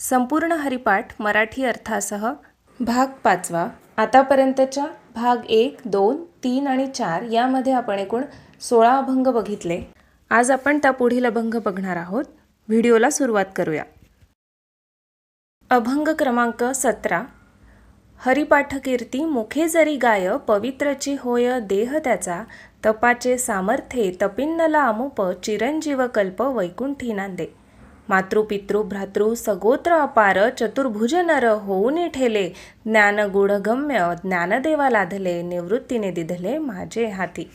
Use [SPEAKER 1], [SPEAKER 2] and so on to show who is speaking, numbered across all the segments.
[SPEAKER 1] संपूर्ण हरिपाठ मराठी अर्थासह भाग पाचवा. आतापर्यंतच्या भाग एक दोन तीन आणि चार यामध्ये आपण एकूण सोळा अभंग बघितले. आज आपण त्या पुढील अभंग बघणार आहोत. व्हिडिओला सुरुवात करूया. अभंग क्रमांक सतरा. हरिपाठकीर्ती मुखे जरी गाय पवित्रची होय देह त्याचा तपाचे सामर्थ्ये तपिन्नला अमुप चिरंजीव कल्प वैकुंठी नांदे. मातृपितृ भ्रातृ सगोत्र अपार चतुर्भुज नर होऊन ठेले. ज्ञान गुढगम्य ज्ञानदेवा लाधले निवृत्तीने दिधले माझे हाती.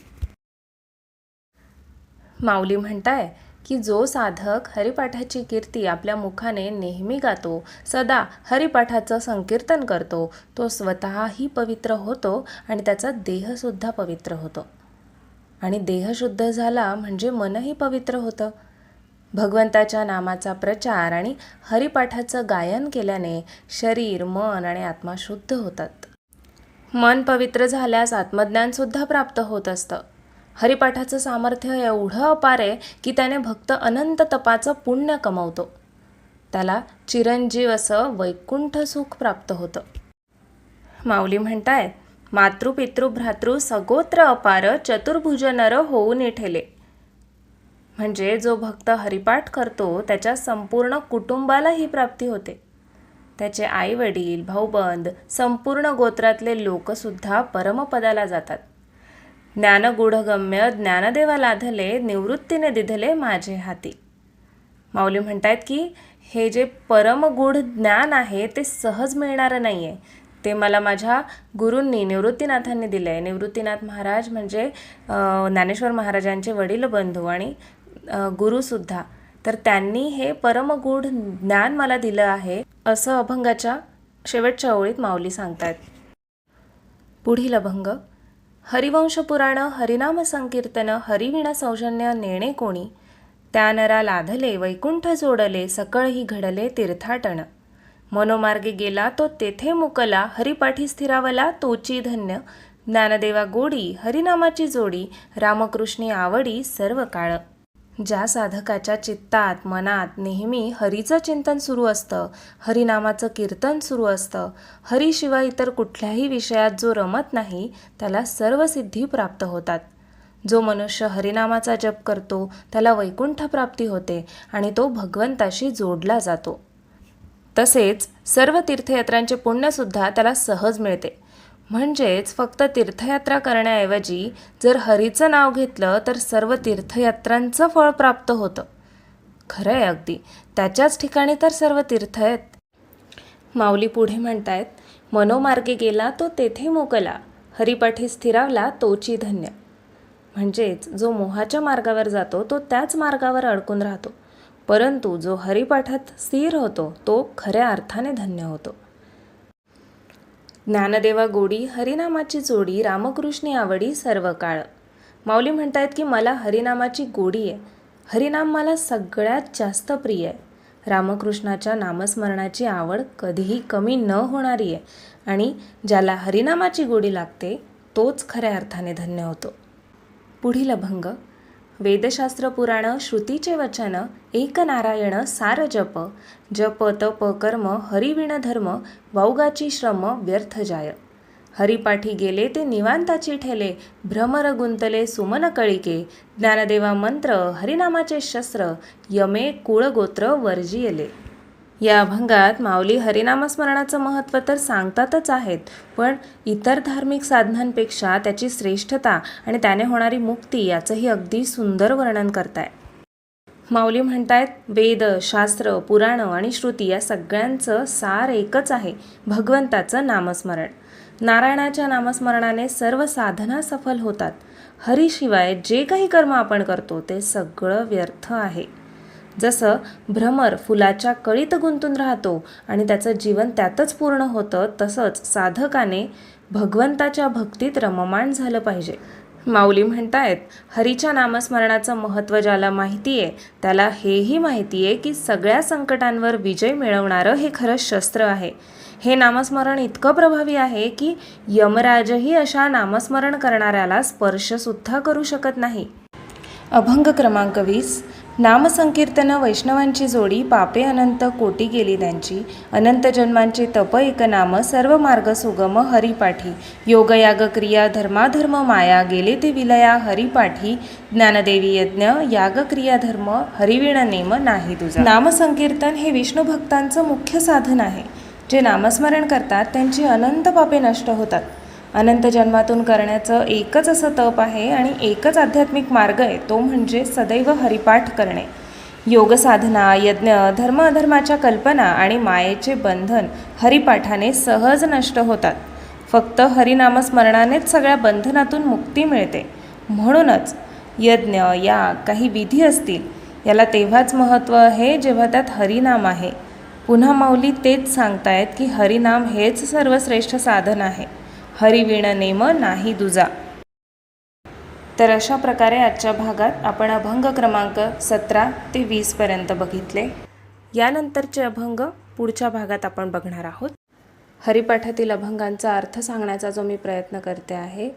[SPEAKER 1] माऊली म्हणताय की जो साधक हरिपाठाची कीर्ती आपल्या मुखाने नेहमी गातो सदा हरिपाठाचं संकीर्तन करतो तो स्वतःही पवित्र होतो आणि त्याचा देहसुद्धा पवित्र होतो. आणि देह शुद्ध झाला म्हणजे मनही पवित्र होतं. भगवंताच्या नामाचा प्रचार आणि हरिपाठाचं गायन केल्याने शरीर मन आणि आत्मा शुद्ध होतात. मन पवित्र झाल्यास आत्मज्ञानसुद्धा प्राप्त होत असतं. हरिपाठाचं सामर्थ्य एवढं अपार आहे की त्याने भक्त अनंत तपाचं पुण्य कमवतो. त्याला चिरंजीव असं वैकुंठ सुख प्राप्त होतं. माऊली म्हणतायत मातृपितृ भ्रातृ सगोत्र अपार चतुर्भुज नर होऊन ठेले म्हणजे जो भक्त हरिपाठ करतो त्याच्या संपूर्ण कुटुंबाला ही प्राप्ती होते. त्याचे आई वडील भाऊबंद संपूर्ण गोत्रातले लोकसुद्धा परमपदाला जातात. ज्ञानगूढगम्य ज्ञानदेवा लाधले निवृत्तीने दिधले माझे हाती. माऊली म्हणतायत की हे जे परमगूढ ज्ञान आहे ते सहज मिळणारं नाही आहे ते मला माझ्या गुरूंनी निवृत्तीनाथांनी दिलं आहे निवृत्तीनाथ महाराज म्हणजे ज्ञानेश्वर महाराजांचे वडील बंधू आणि गुरुसुद्धा तर त्यांनी हे परमगूढ ज्ञान मला दिलं आहे असं अभंगाच्या शेवटच्या ओळीत माऊली सांगतायत. पुढील अभंग हरिवंश पुराण हरिनाम संकीर्तन हरिविण सौजन्य नेणे कोणी त्या नरा लाधले वैकुंठ जोडले सकळही घडले तीर्थाटन. मनोमार्गे गेला तो तेथे मुकला हरिपाठी स्थिरावला तोची धन्य. ज्ञानदेवा गोडी हरिनामाची जोडी रामकृष्णी आवडी सर्व काळ. ज्या साधकाच्या चित्तात मनात नेहमी हरीचं चिंतन सुरू असतं हरिनामाचं कीर्तन सुरू असतं हरीशिवाय इतर कुठल्याही विषयात जो रमत नाही त्याला सर्व सिद्धी प्राप्त होतात. जो मनुष्य हरिनामाचा जप करतो त्याला वैकुंठ प्राप्ती होते आणि तो भगवंताशी जोडला जातो. तसेच सर्व तीर्थयात्रांचे पुण्यसुद्धा त्याला सहज मिळते. म्हणजेच फक्त तीर्थयात्रा करण्याऐवजी जर हरीचं नाव घेतलं तर सर्व तीर्थयात्रांचं फळ प्राप्त होतं. खरं आहे अगदी. त्याच्याच ठिकाणी तर सर्व तीर्थ आहेत. माऊली पुढे म्हणतायत मनोमार्गे गेला तो तेथे मोकला. हरिपाठी स्थिरावला तोची धन्य. म्हणजेच जो मोहाच्या मार्गावर जातो तो त्याच मार्गावर अडकून राहतो. परंतु जो हरिपाठात स्थिर होतो तो खऱ्या अर्थाने धन्य होतो. ज्ञानदेवा गोडी हरिनामाची जोडी रामकृष्णी आवडी सर्व काळ माऊली म्हणतायत की मला हरिनामाची गोडी आहे. हरिनाम मला सगळ्यात जास्त प्रिय आहे. रामकृष्णाच्या नामस्मरणाची आवड कधीही कमी न होणारी आहे आणि ज्याला हरिनामाची गोडी लागते तोच खऱ्या अर्थाने धन्य होतो. पुढील अभंग वेदशास्त्र पुराण श्रुतीचे वचन एक नारायण सार जप जप तप कर्म हरिविण धर्म वौगाची श्रम व्यर्थ जाय. हरिपाठी गेले ते निवांताची ठेले भ्रमर गुंतले सुमन कळिके ज्ञानदेवा मंत्र हरिनामाचे शस्त्र यमे कुळगोत्र वर्जियले. या अभंगात माऊली हरिनामस्मरणाचं महत्त्व तर सांगतातच आहेत पण इतर धार्मिक साधनांपेक्षा त्याची श्रेष्ठता आणि त्याने होणारी मुक्ती याचंही अगदी सुंदर वर्णन करताय. माऊली म्हणतायत वेद शास्त्र पुराणं आणि श्रुती या सगळ्यांचं सार एकच आहे भगवंताचं नामस्मरण. नारायणाच्या नामस्मरणाने सर्व साधना सफल होतात. हरीशिवाय जे काही कर्म आपण करतो ते सगळं व्यर्थ आहे. जसं भ्रमर फुलाच्या कळीत गुंतून राहतो आणि त्याचं जीवन त्यातच पूर्ण होतं तसंच साधकाने भगवंताच्या भक्तीत रममाण झालं पाहिजे. माऊली म्हणतायत हरीच्या नामस्मरणाचं महत्त्व ज्याला माहिती आहे त्याला हेही माहिती आहे की सगळ्या संकटांवर विजय मिळवणारं हे खरं शस्त्र आहे. हे नामस्मरण इतकं प्रभावी आहे की यमराजही अशा नामस्मरण करणाऱ्याला स्पर्शसुद्धा करू शकत नाही. अभंग क्रमांक वीस नामसंकीर्तन वैष्णवांची जोडी पापे अनंत कोटी गेली त्यांची. अनंत जन्मांचे तप एक नाम सर्व मार्ग सुगम हरिपाठी. योगयाग क्रिया धर्माधर्म माया गेले ते विलया हरिपाठी. ज्ञानदेवी यज्ञ याग क्रिया धर्म हरिवीण नेम नाही तुझा. नामसंकीर्तन हे विष्णू भक्तांचं मुख्य साधन आहे. जे नामस्मरण करतात त्यांची अनंत पापे नष्ट होतात. अनंत जन्मातून करण्याचं एकच असं तप आहे आणि एकच आध्यात्मिक मार्ग आहे तो म्हणजे सदैव हरिपाठ करणे. योगसाधना यज्ञ धर्म अधर्माच्या कल्पना आणि मायेचे बंधन हरिपाठाने सहज नष्ट होतात. फक्त हरिनामस्मरणानेच सगळ्या बंधनातून मुक्ती मिळते. म्हणूनच यज्ञ या काही विधी असतील याला तेव्हाच महत्त्व आहे जेव्हा त्यात हरिनाम आहे. पुन्हा माऊली तेच सांगतायत की हरिनाम हेच सर्वश्रेष्ठ साधन आहे. हरिवीण नेम नाही दुजा. तर अशा प्रकारे आजच्या भागात आपण अभंग क्रमांक सतरा ते वीसपर्यंत बघितले. यानंतरचे अभंग पुढच्या भागात आपण बघणार आहोत. हरिपाठातील अभंगांचा अर्थ सांगण्याचा जो मी प्रयत्न करते आहे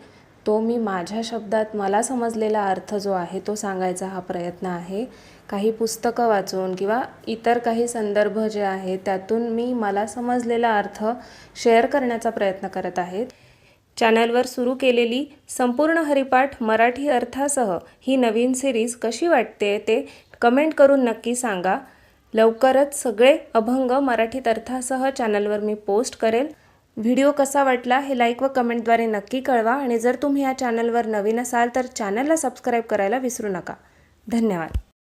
[SPEAKER 1] तो मी माझ्या शब्दात मला समजलेला अर्थ जो आहे तो सांगायचा हा प्रयत्न आहे. काही पुस्तकं वाचून किंवा इतर काही संदर्भ जे आहेत त्यातून मी मला समजलेला अर्थ शेअर करण्याचा प्रयत्न करत आहेत. चॅनलवर सुरू केलेली संपूर्ण हरिपाठ मराठी अर्थासह ही नवीन सिरीज कशी वाटते ते कमेंट करून नक्की सांगा. लवकरच सगळे अभंग मराठीत अर्थासह चॅनलवर मी पोस्ट करेल. व्हिडिओ कसा वाटला हे लाईक व कमेंटद्वारे नक्की कळवा आणि जर तुम्ही या चॅनलवर नवीन असाल तर चॅनलला सबस्क्राईब करायला विसरू नका. धन्यवाद.